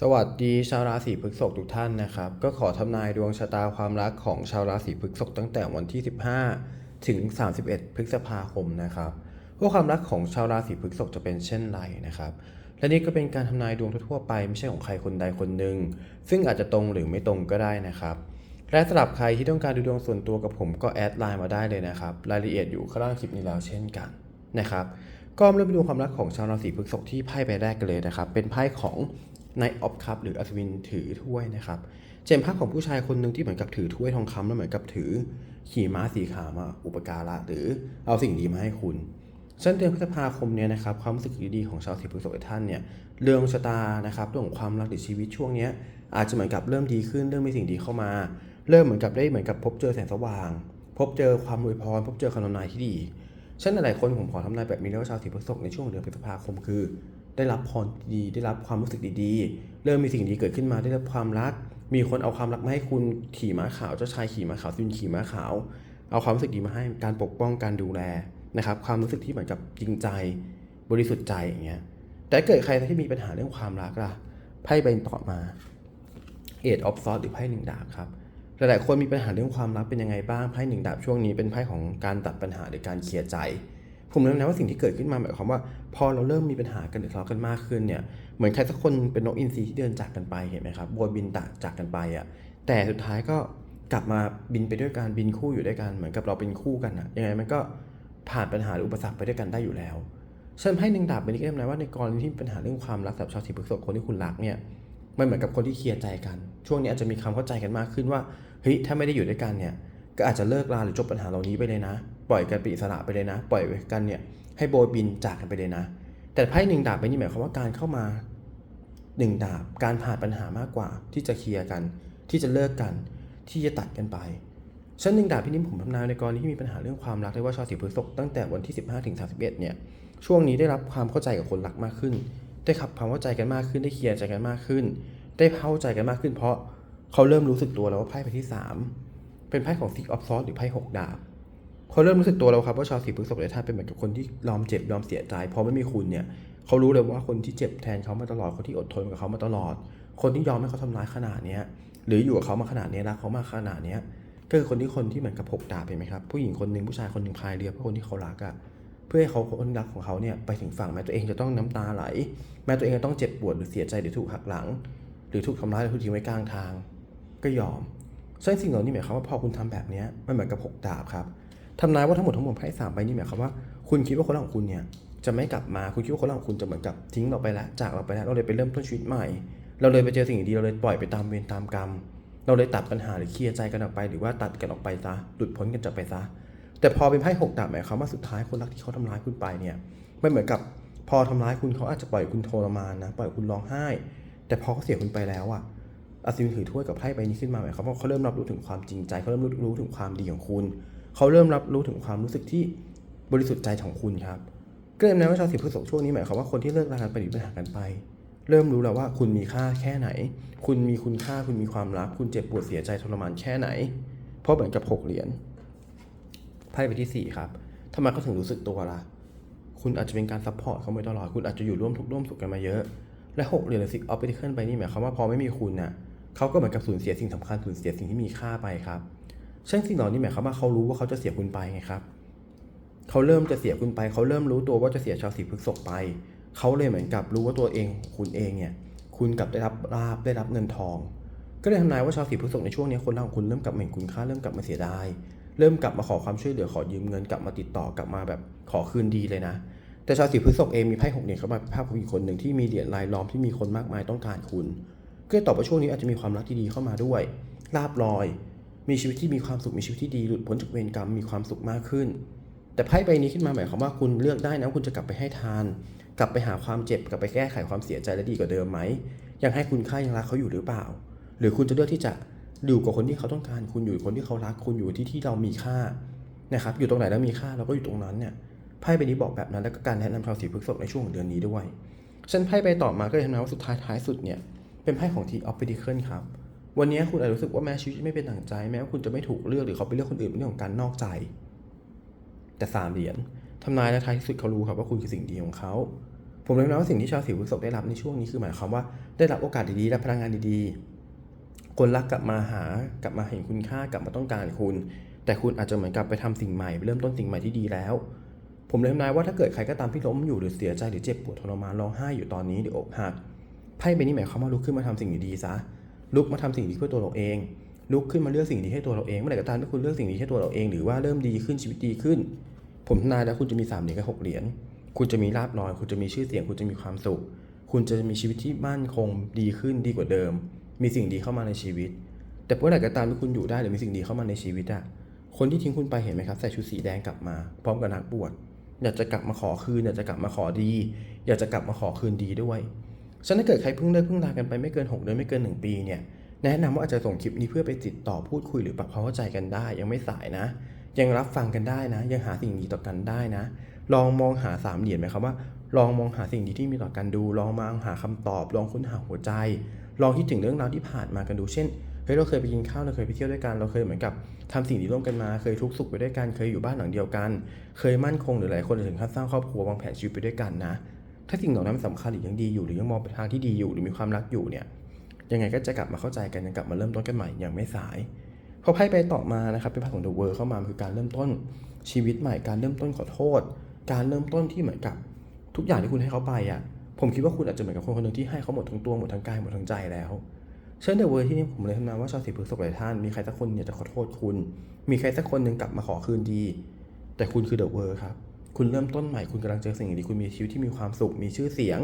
สวัสดีชาวราศีพฤษภทุกท่านนะครับ ก็ขอทำนายดวงชะตาความรักของชาวราศีพฤษภตั้งแต่วันที่ 15 ถึง 31 พฤษภาคมนะครับว่าความรักของชาวราศีพฤษภจะเป็นเช่นไรนะครับ และนี่ก็เป็นการทำนายดวงทั่วไปไม่ใช่ของใครคนใดคนหนึ่งซึ่งอาจจะตรงหรือไม่ตรงก็ได้นะครับ และสำหรับใครที่ต้องการดูดวงส่วนตัวกับผมก็แอดไลน์มาได้เลยนะครับรายละเอียดอยู่ข้างล่างคลิปนี้แล้วเช่นกันนะครับก็มาเริ่มไปดูความรักของชาวราศีพฤษภที่ไพ่ใบแรกกันเลยนะครับ เป็นไพ่ของ ในออฟคัพหรืออัศวินถือถ้วยนะครับเจนภาพของผู้ชายคนหนึ่งที่เหมือนกับถือถ้วยทองคำแล้วเหมือนกับถือขี่ม้าสีขาวมาอุปการะหรือเอาสิ่งดีมาให้คุณเช่นเดือนพฤษภาคมเนี่ยนะครับความรู้สึกดีๆของชาวสีพฤษภท่านเนี่ยเรื่องชะตานะครับเรื่องของความรักหรือชีวิตช่วงเนี้ยอาจจะเหมือนกับเริ่มดีขึ้นเริ่มมีสิ่งดีเข้ามา เริ่มเหมือนกับได้เหมือนกับพบเจอแสงสว่าง พบเจอความอวยพรพบเจอคำทำนายที่ดีเช่นหลายๆคนผมขอทำนายแบบนี้แล้วว่าชาวสีพฤษภในช่วงเดือนพฤษภาคมคือ ได้รับพรดีได้รับความรู้สึกดีๆ เริ่มมีสิ่งดีเกิดขึ้นมาได้รับความรัก มีคนเอาความรักมาให้คุณขี่ม้าขาวเจ้าชายขี่ม้าขาวซินขี่ม้าขาว เอาความรู้สึกดีมาให้การปกป้องการดูแลนะครับ ความรู้สึกที่เหมือนกับจริงใจ บริสุทธิ์ใจอย่างเงี้ยแต่เกิดใครที่มีปัญหาเรื่องความรักล่ะไพ่ใบต่อมาเอ็ดออฟซอสหรือไพ่หนึ่งดาบครับหลายๆคนมีปัญหาเรื่องความรักเป็นยังไงบ้างไพ่หนึ่งดาบช่วงนี้เป็นไพ่ของการตัดปัญหาหรือการเคลียร์ใจ ผมรู้นะว่าสิ่งที่เกิดขึ้นมาหมายความว่า พอเราเริ่มมีปัญหากันหรือทะเลาะกันมากขึ้นเนี่ยเหมือนใครสักคนเป็นนกอินทรีที่เดินจากกันไปเห็นไหมครับโบยบินตะจากกันไปอะแต่สุดท้ายก็กลับมาบินไปด้วยกันบินคู่อยู่ด้วยกันเหมือนกับเราเป็นคู่กันอะยังไงมันก็ผ่านปัญหาหรืออุปสรรคไปด้วยกันได้อยู่แล้วฉันให้หนึ่งดาบเป็นนี้ก็ทำนายว่าในกรณีที่ปัญหาเรื่องความรักกับชาวสีพฤษภคนที่คุณรักเนี่ยมันเหมือนกับคนที่เคลียร์ใจกัน ช่วงนี้อาจจะมีความเข้าใจกันมากขึ้นว่าเฮ้ยถ้าไม่ได้อยู่ด้วยกันเนี่ยก็อาจจะเลิกลาหรือจบปัญหาเหล่านี้ไปเลยนะ ปล่อยกันเป็นอิสระไปเลยนะ ปล่อยกันเนี่ยให้โบยบินจากกันไปเลยนะ แต่ไพ่หนึ่งดาบไปนี่หมายความว่าการเข้ามาหนึ่งดาบการผ่านปัญหามากกว่า ที่จะเคลียร์กัน ที่จะเลิกกัน ที่จะตัดกันไปชั้นหนึ่งดาบพี่นิ่มผมทำนายในกรณีที่มีปัญหาเรื่องความรักได้ว่าชาวสีพฤษภตั้งแต่วันที่ 15ถึง31เนี่ยช่วงนี้ได้รับความเข้าใจกับคนรักมากขึ้น ได้ขับความเข้าใจกันมากขึ้นได้เคลียร์ใจกันมากขึ้น ได้เข้าใจกันมากขึ้น เพราะเขาเริ่มรู้สึกตัวแล้วว่าไพ่ใบที่สามเป็นไพ่ของ Six of Swords หรือไพ่หกดาบ เขาเริ่มรู้สึกตัวแล้วครับว่าชาวสีพฤษภในท่าเป็นเหมือนกับคนที่ยอมเจ็บยอมเสียใจพอไม่มีคุณเนี่ยเขารู้เลยว่าคนที่เจ็บแทนเขามาตลอดคนที่อดทนกับเขามาตลอด คนที่ยอมให้เขาทำร้ายขนาดนี้หรืออยู่กับเขามาขนาดนี้รักเขามาขนาดนี้ก็คือคนที่คนที่เหมือนกับพกดาบเห็นไหมครับผู้หญิงคนหนึ่งผู้ชายคนหนึ่งพายเรือเพื่อคนที่เขารักอะเพื่อให้เขาคนรักของเขาเนี่ยไปถึงฝั่งแม้ตัวเองจะต้องน้ำตาไหล แม้ตัวเองจะต้องเจ็บปวดหรือเสียใจหรือถูกหักหลัง หรือถูกทำร้ายหรือถูกทิ้งไว้กลางทาง ก็ยอมซึ่งสิ่งเหล่านี้หมายความว่าพอคุณทำแบบนี้มันเหมือนกับหกดาบครับ ทำนายว่าทั้งหมดทั้งมวลไพ่สามใบนี้หมายความว่าคุณคิดว่าคนรักของคุณเนี่ยจะไม่กลับมาคุณคิดว่าคนรักของคุณจะเหมือนกับทิ้งเราไปแล้วจากเราไปแล้วเราเลยไปเริ่มต้นชีวิตใหม่ เราเลยไปเจอสิ่งดีเราเลยปล่อยไปตามเวรตามกรรม เราเลยตัดปัญหาหรือเคลียร์ใจกันออกไป หรือว่าตัดกันออกไปซะหลุดพ้นกันจากไปซะแต่พอเป็นไพ่หกดาบหมายความว่าสุดท้ายคนรักที่เขาทำร้ายคุณไปเนี่ยไม่เหมือนกับพอทำร้ายคุณเขาอาจจะปล่อยคุณทรมานนะปล่อยคุณร้องไห้ แต่พอเขาเสียคุณไปแล้วอะอาซิมถือถ้วยกับไพ่ใบนี้ขึ้นมาหมายความว่าเขาเริ่มรับรู้ถึงความจริงใจเขาเริ่มรู้ถึงความดีของคุณ เขาเริ่มรับรู้ถึงความรู้สึกที่บริสุทธิ์ใจของคุณครับก็เลยนะว่าชาวสิบพฤษภช่วงนี้หมายความว่าคนที่เลิกรากันไปหรือปัญหากันไป เริ่มรู้แล้วว่าคุณมีค่าแค่ไหน คุณมีคุณค่าคุณมีความรัก คุณเจ็บปวดเสียใจทรมานแค่ไหน เพราะเหมือนกับหกเหรียญไพ่ใบที่สี่ครับทำไมเขาถึงรู้สึกตัวล่ะคุณอาจจะเป็นการซัพพอร์ตเขามาตลอด คุณอาจจะอยู่ร่วมทุกข์ร่วมสุขกันมาเยอะ และหกเหรียญหรือซิกออฟไปที่ขึ้นไปนี่หมายความว่าพอไม่มีคุณน่ะเขาก็เหมือนกับสูญเสียสิ่งสำคัญสูญเสียสิ่งที่มีค่าไปครับ เช่นสิ่งเหล่านี้หมายความว่าเขารู้ว่าเขาจะเสียคุณไปไงครับเขาเริ่มจะเสียคุณไป เขาเริ่มรู้ตัวว่าจะเสียชาวสีพฤษภไป เขาเลยเหมือนกับรู้ว่าตัวเองคุณเองเนี่ยคุณกลับได้รับลาบได้รับเงินทอง ก็เลยทำนายว่าชาวสีพฤษภในช่วงนี้คนรักของคุณเริ่มกลับเห็นคุณค่าเริ่มกลับมาเสียดายเริ่มกลับมาขอความช่วยเหลือขอยืมเงินกลับมาติดต่อกลับมาแบบขอคืนดีเลยนะ แต่ชาวสีพฤษภเองมีไพ่หกเหรียญเข้ามาภาพของอีกคนหนึ่งที่มีเหรียญลายล้อมที่มีคนมากมายต้องการคุณก็ตอบว่าช่วงนี้อาจจะมีความรักที่ดีเข้ามาด้วยลาบลอย มีชีวิตที่มีความสุขมีชีวิตที่ดีหลุดพ้นจากเวรกรรมมีความสุขมากขึ้น แต่ไพ่ใบนี้ขึ้นมาหมายความว่าคุณเลือกได้นะคุณจะกลับไปให้ทาน กลับไปหาความเจ็บกลับไปแก้ไขความเสียใจและดีกว่าเดิมไหมยังให้คุณค่ายังรักเขาอยู่หรือเปล่า หรือคุณจะเลือกที่จะอยู่กับคนที่เขาต้องการ คุณอยู่คนที่เขารัก คุณอยู่ที่ที่เรามีค่านะครับอยู่ตรงไหนแล้วมีค่าเราก็อยู่ตรงนั้นเนี่ยไพ่ใบนี้บอกแบบนั้นแล้วก็การแนะนำชาวสีพฤษภในช่วงของเดือนนี้ด้วยฉันไพ่ใบต่อมาก็เลยทำนายว่าสุดท้ายท้ายสุดเนี่ยเป็นไพ่ของทีออฟฟิเคิลครับ วันนี้คุณอาจจะรู้สึกว่าแม้ชีวิตไม่เป็นดั่งใจแม้ว่าคุณจะไม่ถูกเลือกหรือเขาไปเลือกคนอื่นเป็นเรื่องของการนอกใจ แต่สามเหรียญทำนายและท้ายที่สุดเขารู้ครับว่าคุณคือสิ่งดีของเขาผมเลยนะว่าสิ่งที่ชาวสีพฤษภได้รับในช่วงนี้คือหมายความว่าได้รับโอกาสดีๆและพลังงานดีๆ คนรักกลับมาหากลับมาเห็นคุณค่ากลับมาต้องการคุณ แต่คุณอาจจะเหมือนกับไปทำสิ่งใหม่ไปเริ่มต้นสิ่งใหม่ที่ดีแล้ว ผมเลยทำนายว่าถ้าเกิดใครก็ตามที่ล้มอยู่หรือเสียใจหรือเจ็บปวดทรมานร้องไห้อยู่ตอนนี้หรืออกหักไพ่ใบนี้หมายความว่าลุกขึ้นมาทำสิ่งดีๆซะ ลุกมาทำสิ่งดีเพื่อตัวเราเอง ลุกขึ้นมาเลือกสิ่งดีให้ตัวเราเองเมื่อไหร่ก็ตามที่คุณเลือกสิ่งดีให้ตัวเราเองหรือว่าเริ่มดีขึ้นชีวิตดีขึ้น ผมทนายแล้วคุณจะมีสามเหรียญกับหกเหรียญคุณจะมีลาบลอย คุณจะมีชื่อเสียง คุณจะมีความสุข คุณจะมีชีวิตที่มั่นคงดีขึ้นดีกว่าเดิม มีสิ่งดีเข้ามาในชีวิต แต่เมื่อไหร่ก็ตามที่คุณอยู่ได้หรือมีสิ่งดีเข้ามาในชีวิตอะคนที่ทิ้งคุณไปเห็นไหมครับใส่ชุดสีแดงกลับมาพร้อมกับนักบวชอยากจะกลับมาขอคืนอยากจะกลับมาขอดี อยากจะกลับมาขอคืนดีด้วย ฉะนั้นถ้าเกิดใครเพิ่งเลิกเพิ่งลากันไปไม่เกินหกเดือนไม่เกินหนึ่งปีเนี่ยแนะนำว่าอาจจะส่งคลิปนี้เพื่อไปติดต่อพูดคุยหรือปรับความเข้าใจกันได้ ยังไม่สายนะ ยังรับฟังกันได้นะ ยังหาสิ่งดีต่อกันได้นะ ลองมองหาสามเหรียญไหมครับว่า ลองมองหาสิ่งดีที่มีต่อกันดู ลองมองหาคำตอบ ลองค้นหาหัวใจ ลองคิดถึงเรื่องราวที่ผ่านมากันดูเช่นเฮ้ยเราเคยไปกินข้าวเราเคยไปเที่ยวด้วยกันเราเคยเหมือนกับทำสิ่งดีร่วมกันมา เคยทุกข์สุขไปด้วยกัน เคยอยู่บ้านหลังเดียวกัน เคยมั่นคงหรือหลายคนถึงขั้นสร้างครอบครัววางแผนชีวิตไปด้วยกันนะ ถ้าสิ่งเหล่านั้นสำคัญหรือยังดีอยู่หรือยังมองไปทางที่ดีอยู่หรือมีความรักอยู่เนี่ยยังไงก็จะกลับมาเข้าใจกันยังกลับมาเริ่มต้นกันใหม่อยังไม่สายพอไพ่ไปต่อมานะครับเป็นพาของ The World เข้ามาคือการเริ่มต้นชีวิตใหม่การเริ่มต้นขอโทษ การเริ่มต้นที่เหมือนกับ ทุกอย่างที่คุณให้เขาไปอะผมคิดว่าคุณอาจจะเหมือนกับคนคนหนึ่งที่ให้เขาหมดทั้งตัวหมดทั้งกายหมดทั้งใจแล้วเช่น The World ที่นี่ผมเลยทำนายว่าชาวสีพฤษภหลายท่านมีใครสักคนเนี่ยจะขอโทษคุณ มีใครสักคนหนึ่งกลับมาขอคืนดี แต่คุณคือ The World ครับ คุณเริ่มต้นใหม่คุณกำลังเจอสิ่งดีคุณมีชีวิตที่มีความสุขมีชื่อเสียง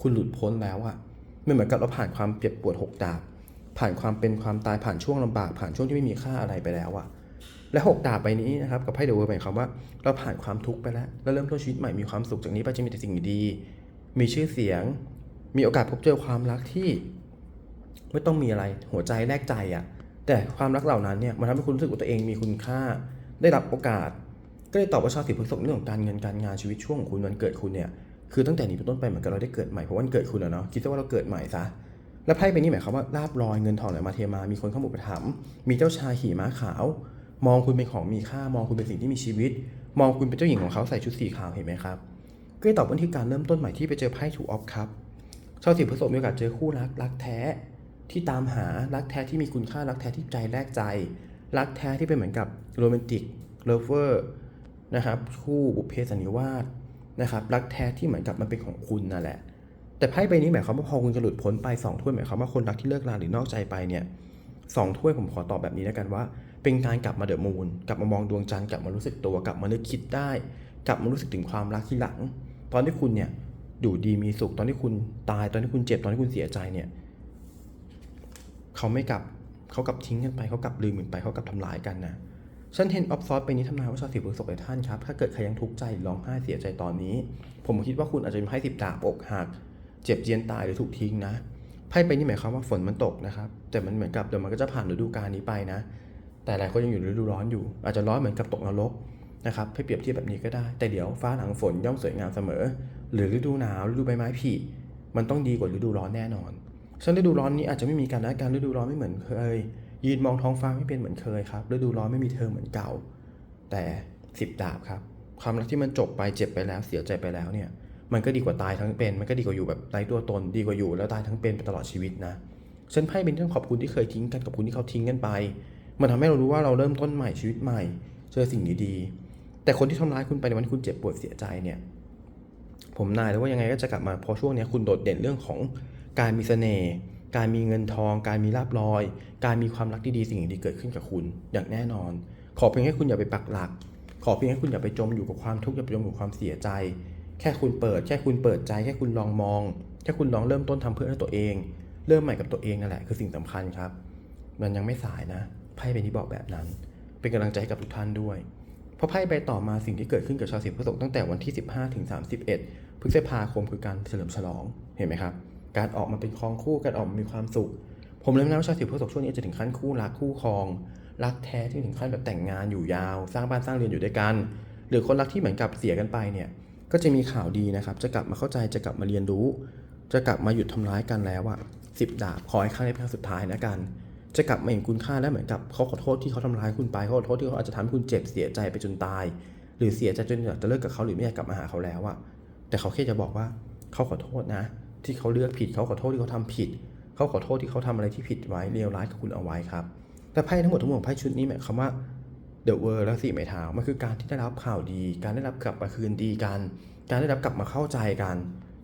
คุณหลุดพ้นแล้วอะไม่เหมือนกับเราผ่านความเจ็บปวดหกดาบ ผ่านความเป็นความตายผ่านช่วงลำบาก ผ่านช่วงที่ไม่มีค่าอะไรไปแล้วอะและหกดาบใบนี้นะครับกับไพ่เดอะเวิร์หมายความว่าเราผ่านความทุกข์ไปแล้วแล้วเริ่มต้นชีวิตใหม่มีความสุขจากนี้ไปจะมีแต่สิ่งดี มีชื่อเสียง มีโอกาสพบเจอความรักที่ ไม่ต้องมีอะไรหัวใจแลกใจอะแต่ความรักเหล่านั้นเนี่ยมันทำให้คุณรู้สึกว่าตัวเองมีคุณค่า ได้รับโอกาส ก็เลยตอบว่าชาวสีพฤษภเรื่องของการเงินการงานชีวิตช่วงของคุณวันเกิดคุณเนี่ยคือตั้งแต่นี้เป็นต้นไปเหมือนกับเราได้เกิดใหม่เพราะวันเกิดคุณแล้วเนาะคิดซะว่าเราเกิดใหม่ซะแล้วไพ่ใบนี้หมายความว่าลาบลอยเงินทองไหลมาเทมา มีคนเข้ามาอุปถัมภ์มีเจ้าชายขี่ม้าขาว มองคุณเป็นของมีค่ามองคุณเป็นสิ่งที่มีชีวิต มองคุณเป็นเจ้าหญิงของเขาใส่ชุดสีขาวเห็นไหมครับก็เลยตอบว่าที่การเริ่มต้นใหม่ที่ไปเจอไพ่ถูกออฟครับชาวสีพฤษภมีโอกาสเจอคู่รักรักแท้ที่ตามหารักแท้ที่มีคุณค่ารักแท้ที่ใจแลกใจ รักแท้ที่เป็นเหมือนกับโรแมนติกเลเวอร์ นะครับคู่บุพเพสันนิวาสนะครับรักแท้ที่เหมือนกับมันเป็นของคุณนั่นแหละ แต่ไพ่ใบนี้หมายความว่าพอคุณจะหลุดพ้นไปสองถ้วยหมายความว่าคนรักที่เลิกราหรือนอกใจไปเนี่ยสองถ้วยผมขอตอบแบบนี้แล้วกันว่า เป็นการกลับมาเดอะมูนกลับมามองดวงจันทร์กลับมารู้สึกตัวกลับมานึกคิดได้ กลับมารู้สึกถึงความรักที่หลัง ตอนที่คุณเนี่ยอยู่ดีมีสุขตอนที่คุณตายตอนที่คุณเจ็บตอนที่คุณเสียใจเนี่ยเขาไม่กลับเขากลับทิ้งกันไปเขากลับลืมกันไปเขากลับทำลายกันนะ ฉันเห็นออฟซอสไปนี้ทำนายว่าชาวสิบพฤษภหลายท่านครับ ถ้าเกิดใครยังทุกข์ใจร้องไห้เสียใจตอนนี้ ผมคิดว่าคุณอาจจะมีไพ่สิบดาบอกหัก เจ็บเจียนตายหรือถูกทิ้งนะไพ่ไปนี่หมายความว่าฝนมันตกนะครับ แต่มันเหมือนกับเดี๋ยวมันก็จะผ่านฤดูกาลนี้ไปนะ แต่หลายคนยังอยู่ฤดูร้อนอยู่ อาจจะร้อนเหมือนกับตกนรกนะครับให้เปรียบเทียบแบบนี้ก็ได้ แต่เดี๋ยวฟ้าหลังฝนย่อมสวยงามเสมอ หรือฤดูหนาวฤดูใบไม้ผลิมันต้องดีกว่าฤดูร้อนแน่นอนฉะนันฤดูร้อนนี้อาจจะไม่มีการนะการฤดูร้อนไม่เหมือนเคย ยืนมองท้องฟ้าไม่เป็นเหมือนเคยครับฤดูร้อนไม่มีเธอเหมือนเก่า แต่สิบดาบครับความรักที่มันจบไปเจ็บไปแล้วเสียใจไปแล้วเนี่ย มันก็ดีกว่าตายทั้งเป็น มันก็ดีกว่าอยู่แบบไร้ตัวตน ดีกว่าอยู่แล้วตายทั้งเป็นไปตลอดชีวิตนะฉันไพ่เป็นเรื่องขอบคุณที่เคยทิ้งกันกับคุณที่เขาทิ้งกันไป มันทำให้เรารู้ว่าเราเริ่มต้นใหม่ชีวิตใหม่ เจอสิ่งดีๆแต่คนที่ทำร้ายคุณไปในวันที่คุณเจ็บปวดเสียใจเนี่ย ผมนายแล้วว่ายังไงก็จะกลับมาเพอช่วงนี้คุณโดดเด่นเรื่องของการมีเสน่ห์ การมีเงินทอง การมีลาบลอย การมีความรักดีๆสิ่งดีเกิดขึ้นกับคุณอย่างแน่นอน ขอเพียงให้คุณอย่าไปปักหลัก ขอเพียงให้คุณอย่าไปจมอยู่กับความทุกข์อย่าไปจมอยู่กับความเสียใจ แค่คุณเปิด แค่คุณเปิดใจแค่คุณลองมอง แค่คุณลองเริ่มต้นทำเพื่อตัวเอง เริ่มใหม่กับตัวเองนั่นแหละคือสิ่งสำคัญครับ มันยังไม่สายนะไพ่ใบนี้บอกแบบนั้น เป็นกำลังใจให้กับทุกท่านด้วยเพราะไพ่ใบต่อมาสิ่งที่เกิดขึ้นกับชาวสิบพฤษภตั้งแต่วันที่ 15ถึง31พฤษภาคมคือการเฉลิมฉลองเห็นไหมครับ การออกมาเป็นครองคู่การออกมามีความสุข ผมเลยนะว่าชาวสิบพฤษภช่วงนี้จะถึงขั้นคู่รักคู่ครอง รักแท้ที่ถึงขั้นแบบแต่งงานอยู่ยาว สร้างบ้านสร้างเรือนอยู่ด้วยกัน หรือคนรักที่เหมือนกับเสียกันไปเนี่ยก็จะมีข่าวดีนะครับ จะกลับมาเข้าใจจะกลับมาเรียนรู้ จะกลับมาหยุดทำร้ายกันแล้วอะสิบดาบขอให้ครั้งนี้เป็นครั้งสุดท้ายนะกัน จะกลับมาเห็นคุณค่าและเหมือนกับเขาขอโทษที่เขาทำร้ายคุณไปเขาขอโทษที่เขาอาจจะทำให้คุณเจ็บเสียใจไปจนตาย หรือเสียใจจนอยากจะเลิกกับเขาหรือไม่อยากกลับมาหาเขาแล้วอะแต่เขาแค่จะบอกว่าเขาขอโทษนะ ที่เขาเลือกผิดเขาขอโทษที่เขาทำผิด เขาขอโทษที่เขาทำอะไรที่ผิดไว้เลวร้ายกับคุณเอาไว้ครับ แต่ไพ่ทั้งหมดทั้งมวลของไพ่ชุดนี้หมายความว่า The World และสี่ไม้เท้ามันคือการที่ได้รับข่าวดี การได้รับกลับมาคืนดีกัน การได้รับกลับมาเข้าใจกัน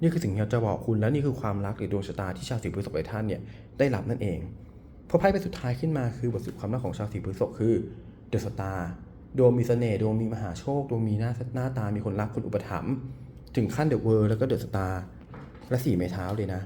นี่คือสิ่งที่เราจะบอกคุณและนี่คือความรักหรือดวงชะตาที่ชาวสีพฤษภหลท่านเนี่ยได้รับนั่นเองพอไพ่ใบสุดท้ายขึ้นมาคือบทสรุปความรักของชาวสีพฤษภคือ The Star ดวงมีเสน่ห์ดวงมีมหาโชคดวงมีหน้าหน้าตามีคนรักคนอุปถัมภ์ถึงขั้น The World แล้วก็ The Star และสี่ไม้เท้าเลยนะ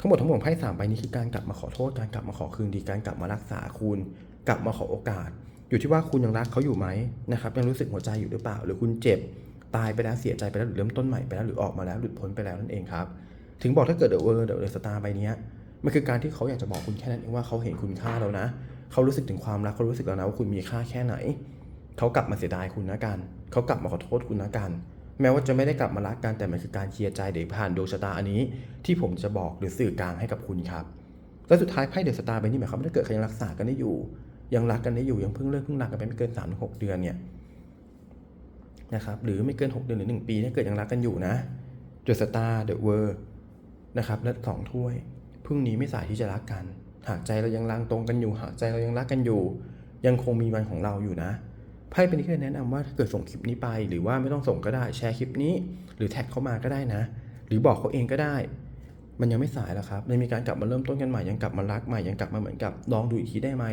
ทั้งหมดทั้งมวลของไพ่สามใบนี้คือการกลับมาขอโทษการกลับมาขอคืนดีการกลับมารักษาคุณ กลับมาขอโอกาส อยู่ที่ว่าคุณยังรักเขาอยู่ไหมนะครับยังรู้สึกหัวใจอยู่หรือเปล่า หรือคุณเจ็บตายไปแล้วเสียใจไปแล้วหรือเริ่มต้นใหม่ไปแล้วหรือออกมาแล้วหลุดพ้นไปแล้วนั่นเองครับถึงบอกถ้าเกิดเดอะเวอร์เดอะสตาร์ใบเนี้ยมันคือการที่เขาอยากจะบอกคุณแค่นั้นเองว่าเขาเห็นคุณค่าแล้วนะ เขารู้สึกถึงความรักเขารู้สึกแล้วนะว่าคุณมีค่าแค่ไหน เขากลับมาเสียดายคุณนะกัน เขากลับมาขอโทษคุณนะกัน แม้ว่าจะไม่ได้กลับมารักกันแต่มันคือการเคลียร์ใจเดี๋ยวผ่านดวงชะตาอันนี้ ที่ผมจะบอกหรือสื่อกลางให้กับคุณครับและสุดท้ายไพ่เดอะสตาร์ใบนี้หมายความว่าถ้าเกิดใครยังรักษากันได้อยู่ ยังรักกันได้อยู่ยังเพิ่งเลิกเพิ่งรักกันไปไม่เกิน3าถึงหเดือนเนี่ยนะครับหรือไม่เกิน 6 เดือนหรือ 1 ปีถ้าเกิดยังรักกันอยู่นะเดอะสตาร์เดอะเวอร์นะครับและสองถ้วยพรุ่งนี้ไม่สายที่จะรักกัน หากใจเรายังรังตรงกันอยู่ หากใจเรายังรักกันอยู่ ยังคงมีวันของเราอยู่นะ ไพ่เป็นที่แนะนำว่าถ้าเกิดส่งคลิปนี้ไป หรือว่าไม่ต้องส่งก็ได้แชร์คลิปนี้ หรือแท็กเข้ามาก็ได้นะ หรือบอกเขาเองก็ได้ มันยังไม่สายแล้วครับยังมีการกลับมาเริ่มต้นกันใหม่ยังกลับมารักใหม่ยังกลับมาเหมือนกับลองดูอีกทีได้ไหม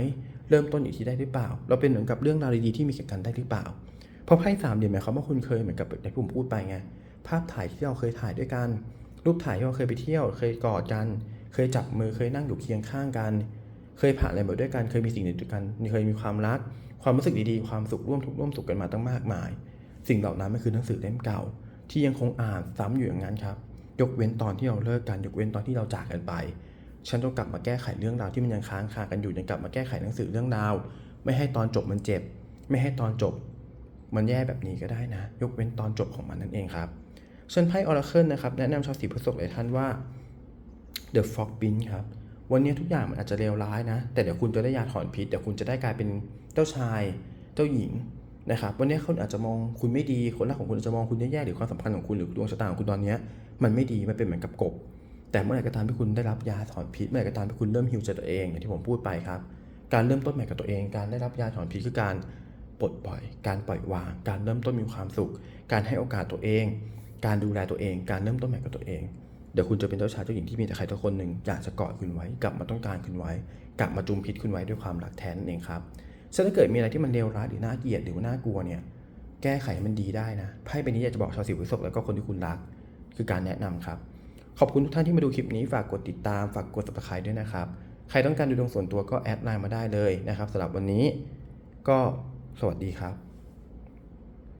เริ่มต้นอีกทีได้หรือเปล่า เราเป็นเหมือนกับเรื่องราวดีๆที่มีแก่กันได้หรือเปล่าเพราะไพ่สามเดียนหมายความว่าคุณเคยเหมือนกับที่ผมพูดไปไงภาพถ่ายที่เราเคยถ่ายด้วยกัน รูปถ่ายที่เราเคยไปเที่ยว เคยกอดกัน เคยจับมือเคยนั่งอยู่เคียงข้างกัน เคยผ่านอะไรมาด้วยกัน เคยมีสิ่งหนึ่งด้วยกัน เคยมีความรัก ความรู้สึกดีๆ ความสุขร่วมทุกข์ร่วมสุขกันมาตั้งมากมาย สิ่งเหล่านั้นมันคือหนังสือเล่มเก่า ที่ยังคงอ่านซ้ำอยู่อย่างนั้นครับ ยกเว้นตอนที่เราเลิกกัน ยกเว้นตอนที่เราจากกันไป ฉันต้องกลับมาแก้ไขเรื่องราวที่มันยังค้างคากันอยู่ยังกลับมาแก้ไขหนังสือเรื่องราว ไม่ให้ตอนจบมันเจ็บ ไม่ให้ตอนจบ มันแย่แบบนี้ก็ได้นะ ยกเว้นตอนจบของมันนั่นเองครับเชิญไพ่ออราเคิลนะครับแนะนำชาวสีพฤษภหลายท่านว่า The Fog b i n ครับ วันนี้ทุกอย่างมันอาจจะเลวร้ายนะ แต่เดี๋ยวคุณจะได้ยาถอนพิษเดี๋ยวคุณจะได้กลายเป็นเจ้าชาย เจ้าหญิงนะครับ วันนี้คนอาจจะมองคุณไม่ดี คนรักของคุณอาจจะมองคุณแย่ๆหรือความสัมพันธ์ของคุณหรือดวงชะตาของคุณตอนนี้มันไม่ดีมันเป็นเหมือนกับกบ แต่เมื่อไหร่ก็ตามที่คุณได้รับยาถอนพิษเมื่อไหร่ก็ตามที่คุณเริ่มฮิวใจตัวเองอย่างที่ผมพูดไปครับ การเริ่มต้นใหม่กับตัวเอง การได้รับยาถอนพิษคือการปลดปล่อย การปล่อยวาง การเริ่มต้นมีความสุข การให้โอกาสตัวเอง การดูแลตัวเอง การเริ่มต้นใหม่กับตัวเอง เดี๋ยวคุณจะเป็นเจ้าชายเจ้าหญิงที่มีแต่ใครสักคนหนึ่งอยากจะกอดคุณไว้ กลับมาต้องการคุณไว้ กลับมาจุมพิษคุณไว้ด้วยความรักแท้นั่นเองครับฉะนั้นถ้าเกิดมีอะไรที่มันเลวร้ายหรือน่าเกลียดหรือว่าน่ากลัวเนี่ยแก้ไขมันดีได้นะไพ่ใบนี้อยากจะบอกชาวสิวพฤษภแล้วก็คนที่คุณรัก คือการแนะนำครับ ขอบคุณทุกท่านที่มาดูคลิปนี้ฝากกดติดตามฝากกด subscribe ด้วยนะครับใครต้องการดูดวงส่วนตัวก็แอดไลน์มาได้เลยนะครับสำหรับวันนี้ก็สวัสดีครับ